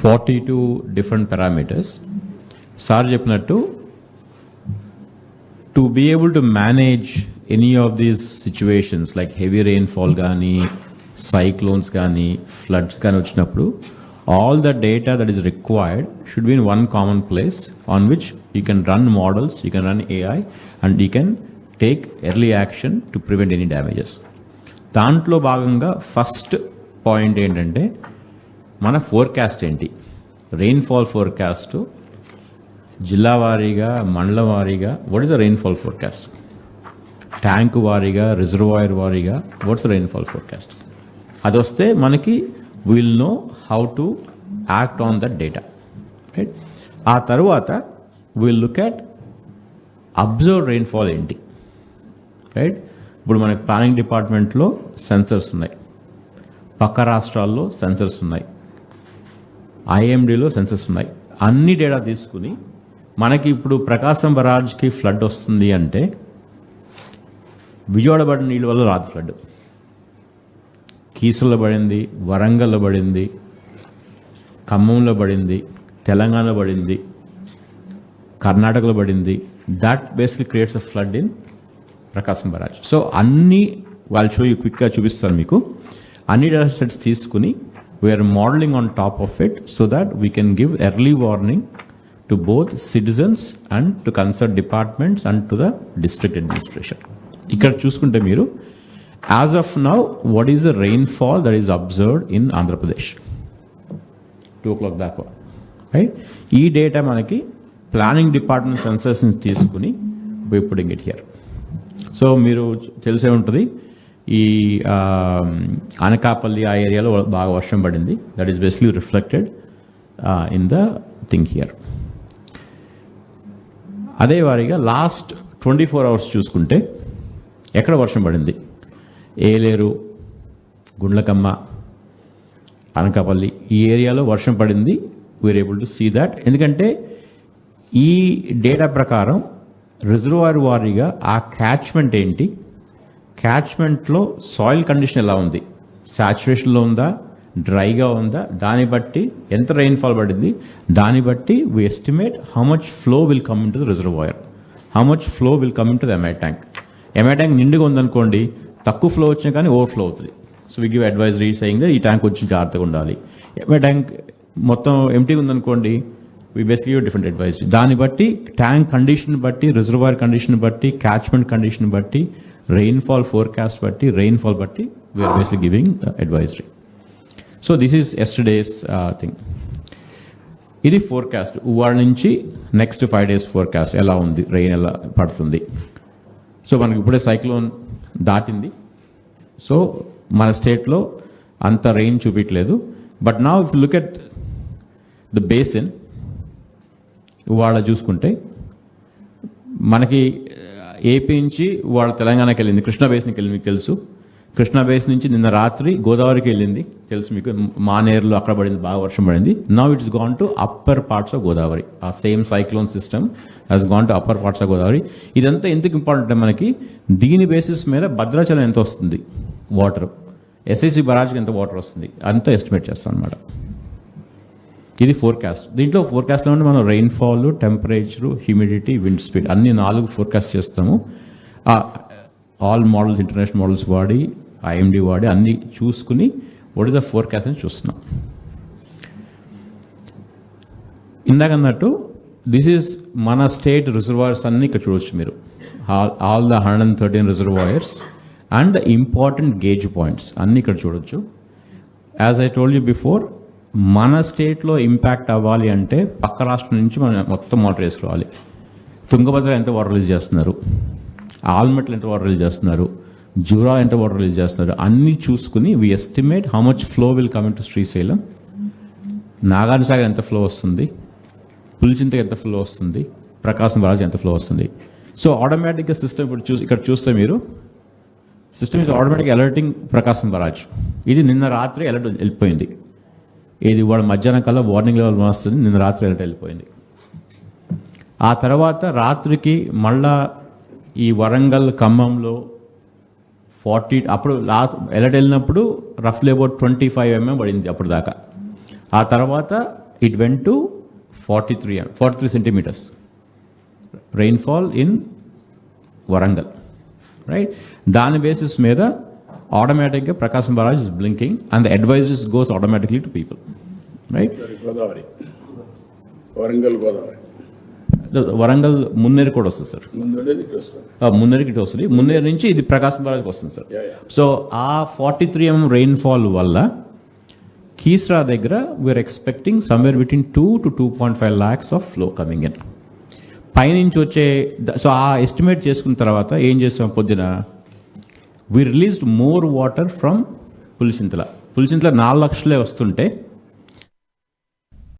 Forty two different parameters sir చెప్పినట్టు to be able to manage any of these situations like heavy rainfall కానీ cyclones కానీ floods కానీ వచ్చినప్పుడు all the data that is required should be in one common place on which you can run models you can run AI and you can take early action to prevent any damages దాంట్లో భాగంగా first point ఏంటంటే మన forecast ఏంటి? Rainfall forecast జిల్లా వారీగా మండల వారీగా what is the rainfall forecast tank వారీగా రిజర్వాయర్ వారీగా వాట్స్ రెయిన్ఫాల్ ఫోర్కాస్ట్ అది వస్తే మనకి will know how to act on that data right ఆ తర్వాత will look at observe rainfall ఏంటి? రైట్ ఇప్పుడు మనకి ప్లానింగ్ డిపార్ట్మెంట్లో సెన్సర్స్ ఉన్నాయి. పక్క రాష్ట్రాల్లో సెన్సర్స్ ఉన్నాయి. ఐఎండిలో సెన్సెస్ ఉన్నాయి. అన్ని డేటా తీసుకుని మనకి ఇప్పుడు ప్రకాశం బరాజ్కి ఫ్లడ్ వస్తుంది అంటే విజయవాడ పడిన నీళ్ళ వల్ల రాదు ఫ్లడ్. కీసులో పడింది వరంగల్లో పడింది ఖమ్మంలో పడింది తెలంగాణలో పడింది కర్ణాటకలో పడింది. That basically creates a flood in Prakasam barrage so అన్నీ వాళ్ళు చూ క్విక్గా చూపిస్తారు మీకు. అన్ని డేటా సెట్స్ తీసుకుని we're modeling on top of it so that we can give early warning to both citizens and to concerned departments and to the district administration ఇక్కడ చూసుకుంటే మీరు as of now what is the rainfall that is observed in Andhra Pradesh two o'clock దాకా right ఈ data మనకి planning department సెన్సర్స్ని తీసుకుని we putting it here so మీరు తెలిసే ఉంటుంది ఈ అనకాపల్లి ఆ ఏరియాలో బాగా వర్షం పడింది. That is best reflected in the thing here అదే వారిగా లాస్ట్ ట్వంటీ ఫోర్ అవర్స్ చూసుకుంటే ఎక్కడ వర్షం పడింది? ఏలేరు గుండ్లకమ్మ అనకాపల్లి ఈ ఏరియాలో వర్షం పడింది. We're able to see that ఎందుకంటే ఈ డేటా ప్రకారం రిజర్వాయర్ వారీగా ఆ క్యాచ్మెంట్ ఏంటి? క్యాచ్మెంట్లో సాయిల్ కండిషన్ ఎలా ఉంది? సాచురేషన్లో ఉందా? డ్రైగా ఉందా? దాన్ని బట్టి ఎంత రెయిన్ఫాల్ పడింది? దాన్ని బట్టి we estimate how much flow will come into the reservoir how much flow will come into the MI tank MI tank నిండుగా ఉందనుకోండి తక్కువ ఫ్లో వచ్చినా కానీ ఓవర్ఫ్లో అవుతుంది. So we give advisory saying ఈ ట్యాంక్ వచ్చి జాగ్రత్తగా ఉండాలి. ఎంఐ ట్యాంక్ మొత్తం ఎంటీగా ఉందనుకోండి వి బేసిక్లీ డిఫరెంట్ అడ్వైజ్ దాన్ని బట్టి ట్యాంక్ కండిషన్ బట్టి రిజర్వాయర్ కండిషన్ బట్టి క్యాచ్మెంట్ కండిషన్ బట్టి రెయిన్ఫాల్ ఫోర్కాస్ట్ బట్టి రెయిన్ఫాల్ బట్టి we're basically giving advisory so this is yesterday's thing ఇది ఫోర్కాస్ట్ వాళ్ళ నుంచి నెక్స్ట్ ఫైవ్ డేస్ ఫోర్కాస్ట్ ఎలా ఉంది? రెయిన్ ఎలా పడుతుంది? సో మనకి ఇప్పుడే సైక్లోన్ దాటింది. సో మన స్టేట్లో అంత రెయిన్ చూపించలేదు బట్ నా if look at the basin వాళ్ళ చూసుకుంటే మనకి ఏపీ నుంచి వాళ్ళ తెలంగాణకి వెళ్ళింది కృష్ణా బేసిన్కి వెళ్ళింది మీకు తెలుసు. కృష్ణా బేస్ నుంచి నిన్న రాత్రి గోదావరికి వెళ్ళింది. తెలుసు మీకు మానేరులో అక్కడ పడింది బాగా వర్షం పడింది. Now it's gone to upper parts of Godavari ఆ same cyclone system has gone to upper parts of Godavari ఇదంతా ఎందుకు ఇంపార్టెంట్ అంటే మనకి దీని బేసిస్ మీద భద్రాచలం ఎంత వస్తుంది? వాటర్ ఎస్ఐసి బరాజ్కి ఎంత వాటర్ వస్తుంది? అంతా ఎస్టిమేట్ చేస్తాం అనమాట ఇది ఫోర్కాస్ట్ దీంట్లో ఫోర్కాస్ట్లో ఉంటే మనం rainfall temperature humidity wind speed అన్ని నాలుగు ఫోర్కాస్ట్ చేస్తాము. ఆల్ మోడల్స్ ఇంటర్నేషనల్ మోడల్స్ వాడి ఐఎండి వాడి అన్ని చూసుకుని వాట్ ఇస్ ద ఫోర్కాస్ట్ అని చూస్తున్నాం. ఇందాక అన్నట్టు దిస్ ఈజ్ మన స్టేట్ రిజర్వాయర్స్ అన్ని ఇక్కడ చూడొచ్చు మీరు. All the hundred and thirteen reservoirs and the important gauge points అన్నీ ఇక్కడ చూడొచ్చు. As I told you before మన స్టేట్లో ఇంపాక్ట్ అవ్వాలి అంటే పక్క రాష్ట్రం నుంచి మనం మొత్తం వాటర్ వేసుకోవాలి. తుంగభద్ర ఎంత వాటర్ రిలీజ్ చేస్తున్నారు? ఆల్మెట్లు ఎంత వాటర్ రిలీజ్ చేస్తున్నారు? జూరా ఎంత వాటర్ రిలీజ్ చేస్తున్నారు? అన్నీ చూసుకుని we estimate how much flow will coming to Srisailam. Nagarjuna Sagar ఎంత ఫ్లో వస్తుంది? పులిచింతకి ఎంత ఫ్లో వస్తుంది? ప్రకాశం రాజు ఎంత ఫ్లో వస్తుంది? సో ఆటోమేటిక్గా సిస్టమ్ ఇప్పుడు చూ ఇక్కడ చూస్తే మీరు సిస్టమ్ ఇది ఆటోమేటిక్ అలర్టింగ్ ప్రకాశం బరాజ్ ఇది నిన్న రాత్రి అలర్ట్ వెళ్ళిపోయింది. ఇది వాడు మధ్యాహ్నం కల్లా వార్నింగ్ లెవెల్ వస్తుంది నిన్న రాత్రి అలర్ట్ వెళ్ళిపోయింది. ఆ తర్వాత రాత్రికి మళ్ళా ఈ వరంగల్ ఖమ్మంలో ఫార్టీ అప్పుడు లాస్ట్ అలర్ట్ వెళ్ళినప్పుడు రఫ్లీ అబౌట్ ట్వంటీ ఫైవ్ ఎంఎం పడింది అప్పుడు దాకా ఆ తర్వాత it went to forty three forty three centimeters rainfall in Warangal right దాని బేసిస్ మీద ఆటోమేటిక్గా Prakasam barrage is blinking and the advises goes automatically to people right Godavari. Warangal Godavari. Warangal Munneru కూడా వస్తుంది సార్ మున్నేరుకి ఇటు వస్తుంది. మున్నేరు నుంచి ఇది ప్రకాశం బరాజ్కి వస్తుంది సార్. సో ఆ ఫార్టీ త్రీ ఎంఎం రెయిన్ఫాల్ వల్ల కీస్రా దగ్గర we're expecting somewhere between two to two point five lakhs of flow coming in పైనుంచి వచ్చే సో ఆ ఎస్టిమేట్ చేసుకున్న తర్వాత ఏం చేస్తాం పొద్దున? We released more water from Pulichintala Pulichintala నాలుగు లక్షలే వస్తుంటే